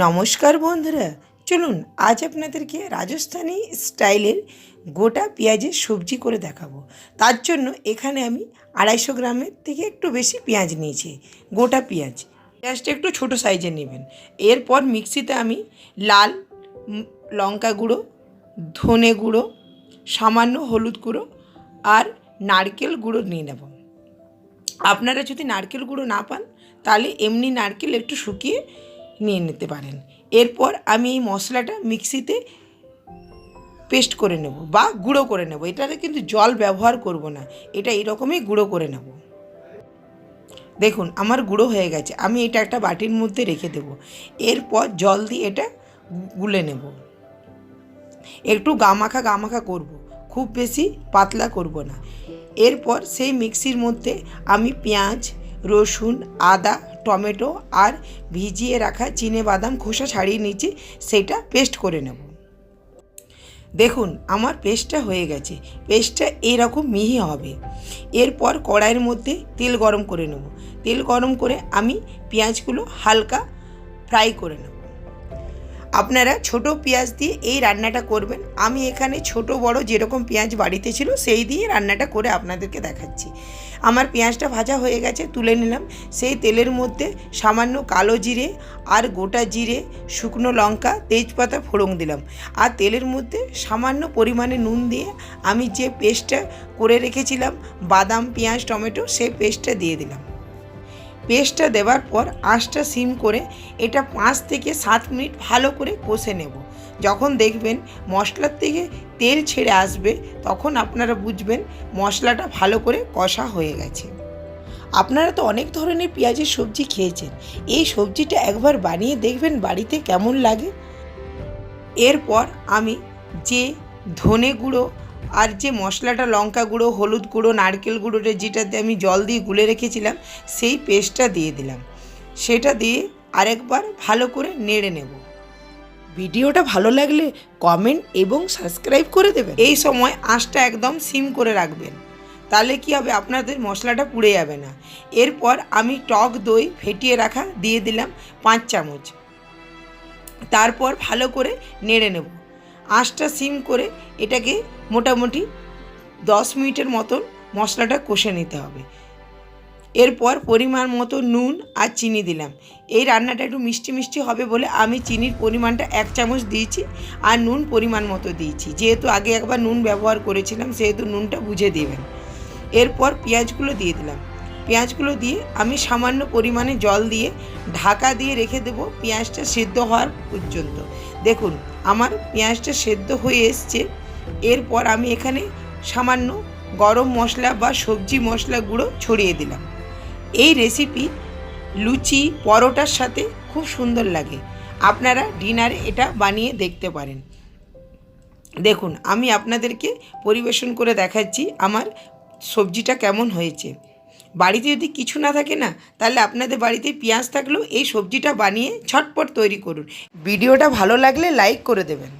নমস্কার বন্ধুরা। চলুন, আজ আপনাদেরকে রাজস্থানি স্টাইলের গোটা পেঁয়াজের সবজি করে দেখাবো। তার জন্য এখানে আমি আড়াইশো গ্রামের থেকে একটু বেশি পেঁয়াজ নিয়েছি, গোটা পেঁয়াজ। পেঁয়াজটা একটু ছোট সাইজের নেবেন। এরপর মিক্সিতে আমি লাল লঙ্কা গুঁড়ো, ধনে গুঁড়ো, সামান্য হলুদ গুঁড়ো আর নারকেল গুঁড়ো নিয়ে নেব। আপনারা যদি নারকেল গুঁড়ো না পান, তাহলে এমনি নারকেল একটু শুকিয়ে নিয়ে নিতে পারেন। এরপর আমি এই মশলাটা মিক্সিতে পেস্ট করে নেব বা গুঁড়ো করে নেব। এটাতে কিন্তু জল ব্যবহার করব না। এটা এরকমই গুঁড়ো করে নেব। দেখুন, আমার গুঁড়ো হয়ে গেছে। আমি এটা একটা বাটির মধ্যে রেখে দেব। এরপর জল দিয়ে এটা গুলে নেব। একটু গামাখা গামাখা করব। খুব বেশি পাতলা করব না। এরপর সেই মিক্সির মধ্যে আমি পেঁয়াজ, রসুন, আদা টমেটো আর ভিজিয়ে রাখা চিনে বাদাম খোসা ছাড়িয়ে নিচ্ছি সেটা পেস্ট করে নেব। দেখুন, আমার পেস্টটা হয়ে গেছে। পেস্টটা এরকম মিহি হবে। এরপর কড়াইয়ের মধ্যে তেল গরম করে নেব। তেল গরম করে আমি পেঁয়াজগুলো হালকা ফ্রাই করে নেব। আপনারা ছোট পেঁয়াজ দিয়ে এই রান্নাটা করবেন। আমি এখানে ছোট বড় যেরকম পেঁয়াজ বাড়িতে ছিল, সেই দিয়ে রান্নাটা করে আপনাদেরকে দেখাচ্ছি। আমার পেঁয়াজটা ভাজা হয়ে গেছে, তুলে নিলাম। সেই তেলের মধ্যে সামান্য কালো জিরে আর গোটা জিরে, শুকনো লঙ্কা, তেজপাতা ফোড়ন দিলাম। আর তেলের মধ্যে সামান্য পরিমাণে নুন দিয়ে আমি যে পেস্টটা করে রেখেছিলাম, বাদাম, পেঁয়াজ, টমেটো, সেই পেস্টটা দিয়ে দিলাম। পেস্টটা দেওয়ার পর আঁচটা সিম করে এটা পাঁচ থেকে সাত মিনিট ভালো করে কষে নেব। যখন দেখবেন মশলার থেকে তেল ছেড়ে আসবে, তখন আপনারা বুঝবেন মশলাটা ভালো করে কষা হয়ে গেছে। আপনারা তো অনেক ধরনের পেঁয়াজের সবজি খেয়েছেন। এই সবজিটা একবার বানিয়ে দেখবেন বাড়িতে কেমন লাগে। এরপর আমি যে ধনে গুঁড়ো আর যে মশলাটা লঙ্কা গুঁড়ো হলুদ গুঁড়ো নারকেল গুঁড়োটা যেটাতে আমি জল দিয়ে গুলে রেখেছিলাম সেই পেস্টটা দিয়ে দিলাম। সেটা দিয়ে আরেকবার ভালো করে নেড়ে নেব। ভিডিওটা ভালো লাগলে কমেন্ট এবং সাবস্ক্রাইব করে দেবেন। এই সময় আঁচটা একদম সিম করে রাখবেন। তাহলে কি হবে? আপনাদের মশলাটা পুড়ে যাবে না। এরপর আমি টক দই ফেটিয়ে রাখা দিয়ে দিলাম পাঁচ চামচ। তারপর ভালো করে নেড়ে নেব। আঁচটা সিম করে এটাকে মোটামুটি দশ মিনিটের মতন মশলাটা কষে নিতে হবে। এরপর পরিমাণ মতো নুন আর চিনি দিলাম। এই রান্নাটা একটু মিষ্টি মিষ্টি হবে বলে আমি চিনির পরিমাণটা এক চামচ দিয়েছি আর নুন পরিমাণ মতো দিয়েছি। যেহেতু আগে একবার নুন ব্যবহার করেছিলাম, সেহেতু নুনটা বুঝে দেবেন। এরপর পেঁয়াজগুলো দিয়ে দিলাম। পেঁয়াজগুলো দিয়ে আমি সামান্য পরিমাণে জল দিয়ে ঢাকা দিয়ে রেখে দেবো পেঁয়াজটা সেদ্ধ হওয়ার পর্যন্ত। দেখুন, আমার পেঁয়াজটা সেদ্ধ হয়ে এসছে। এরপর আমি এখানে সামান্য গরম মশলা বা সবজি মশলা গুঁড়ো ছড়িয়ে দিলাম। এই রেসিপি লুচি, পরোটার সাথে খুব সুন্দর লাগে। আপনারা ডিনারে এটা বানিয়ে দেখতে পারেন। দেখুন, আমি আপনাদেরকে পরিবেশন করে দেখাচ্ছি আমার সবজিটা কেমন হয়েছে। বাড়িতে যদি কিছু না থাকে না, তাহলে আপনাদের বাড়িতে পেঁয়াজ থাকলেও এই সবজিটা বানিয়ে ছটপট তৈরি করুন। ভিডিওটা ভালো লাগলে লাইক করে দেবেন।